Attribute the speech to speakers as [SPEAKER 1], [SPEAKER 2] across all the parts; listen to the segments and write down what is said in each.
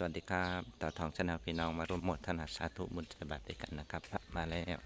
[SPEAKER 1] สวัสดีครับต่อทองชนะพี่น้องมาร่วมหมดถนัดสาธุบุญสบัติด้วยกันนะครับพระมาแล้ว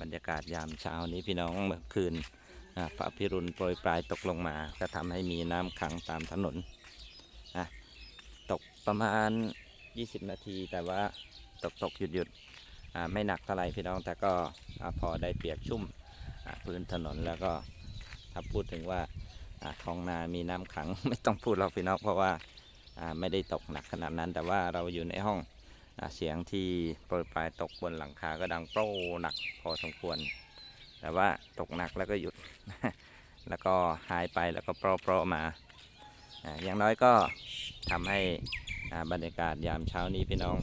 [SPEAKER 1] บรรยากาศยามเช้านี้พี่น้องเมื่อคืนอ่าพระพิรุณโปรยปลายตกลงมา ก็ทำให้มีน้ำขังตามถนนตกประมาณ 20 นาที แต่ว่าตกตกหยุดหยุดไม่หนักเท่าไหร่พี่น้องแต่ก็พอได้เปียกชุ่มพื้นถนนแล้วก็ถ้าพูดถึงว่าท้องนามีน้ำขังไม่ต้องพูดหรอกพี่น้องเพราะว่าไม่ได้ตกหนักขนาดนั้น แต่ว่าเราอยู่ในห้อง เสียงที่โปรยปลายตกบนหลังคาก็ดังโปรหนักพอสมควร แต่ว่าตกหนักแล้วก็หยุด แล้วก็หายไปแล้วก็โปรโปรมา อย่างน้อยก็ทำให้อาบรรยากาศยามเช้านี้พี่น้อง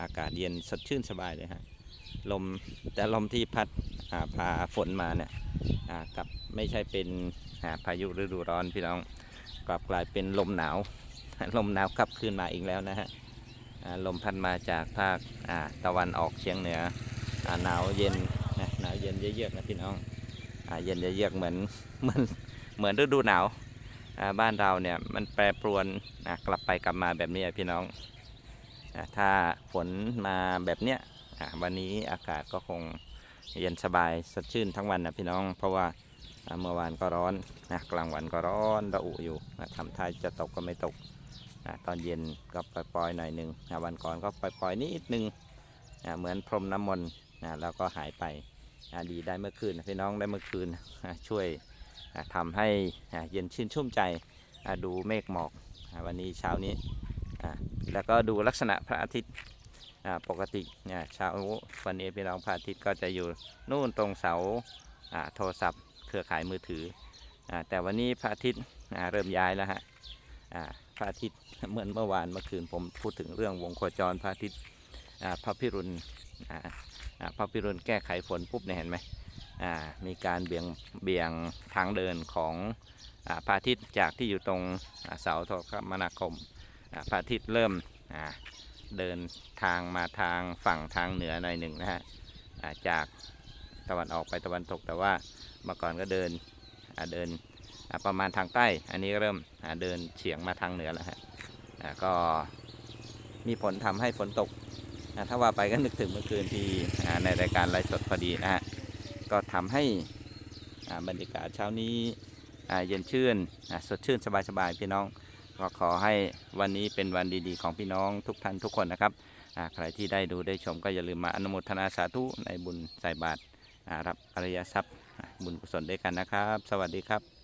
[SPEAKER 1] อากาศเย็นสดชื่นสบายเลยฮะลมแต่ลมที่พัดพาฝนมาเนี่ยกับไม่ใช่เป็นพายุฤดูร้อนพี่น้องกลับกลายเป็นลมหนาว ลมหนาวกลับคืนมาอีกแล้วนะฮะ ลมพัดมาจากภาคตะวันออกเฉียงเหนืออหนาวเย็นนะหนาวเย็นเยือกๆนะพี่น้องอเย็นเยือกเหมือนเหมือนเหมือนฤดูหนาวบ้านเราเนี่ยมันแปรปรวนอะกลับไปกลับมาแบบนี้พี่น้องอถ้าฝนมาแบบเนี้ยวันนี้อากาศก็คงเย็นสบายสดชื่นทั้งวันนะพี่น้อง เพราะว่าเมื่อวานก็ร้อนนะกลางวันก็ร้อนระอุอยู่ทำท่าจะตกก็ไม่ตก อ่าตอนเย็นก็ปล่อยๆหน่อยหนึ่งอ่าวันก่อนก็ปล่อยๆนิดนึงอ่าเหมือนพรมน้ำมนต์อ่าแล้วก็หายไปอ่าดีได้เมื่อคืนพี่น้องได้เมื่อคืนอ่าช่วยอ่าทำให้อ่าเย็นชื่นชุ่มใจอ่าดูเมฆหมอกอ่าวันนี้เช้านี้อ่าแล้วก็ดูลักษณะพระอาทิตย์อ่าปกติเนี่ยเช้าวันนี้พี่น้องพระอาทิตย์ก็จะอยู่นู่นตรงเสาโทรศัพท์เครือข่ายมือถืออแต่วันนี้พระอาทิตย์เริ่มย้ายแล้วฮะ ระอาทิตย์เหมือนเมื่อวานเมื่อคืนผมพูดถึงเรื่องวงโคจรพระอาทิตย์พระพิรุณพระพิรุณแก้ไขฝนปุ๊บเนี่ยเห็นไหมมีการเบี่ยงเบี่ยงทางเดินของอพระอาทิตย์จากที่อยู่ตรงเสาโทรคมนาคมพระอาทิตย์เริ่มเดินทางมาทางฝั่งทางเหนือหน่อยหนึ่งนะฮะจากตะวันออกไปตะวันตกแต่ว่าเมื่อก่อนก็เดินเดิน ประมาณทางใต้ อันนี้เริ่มเดินเฉียงมาทางเหนือแล้วฮะก็มีผลทำให้ฝนตกถ้าว่าไปก็นึกถึงเมื่อคืนที่ในรายการไลฟ์สดพอดีนะฮะ ก็ทำให้บรรยากาศเช้านี้เย็นชื่นสดชื่นสบายๆพี่น้อง ก็ขอให้วันนี้เป็นวันดีๆ ของพี่น้องทุกท่านทุกคนนะครับใครที่ได้ดูได้ชมก็อย่าลืมมาอนุโมทนาสาธุในบุญใส่บาตรรับอริยทรัพย์บุญกุศลด้วยกันนะครับ สวัสดีครับ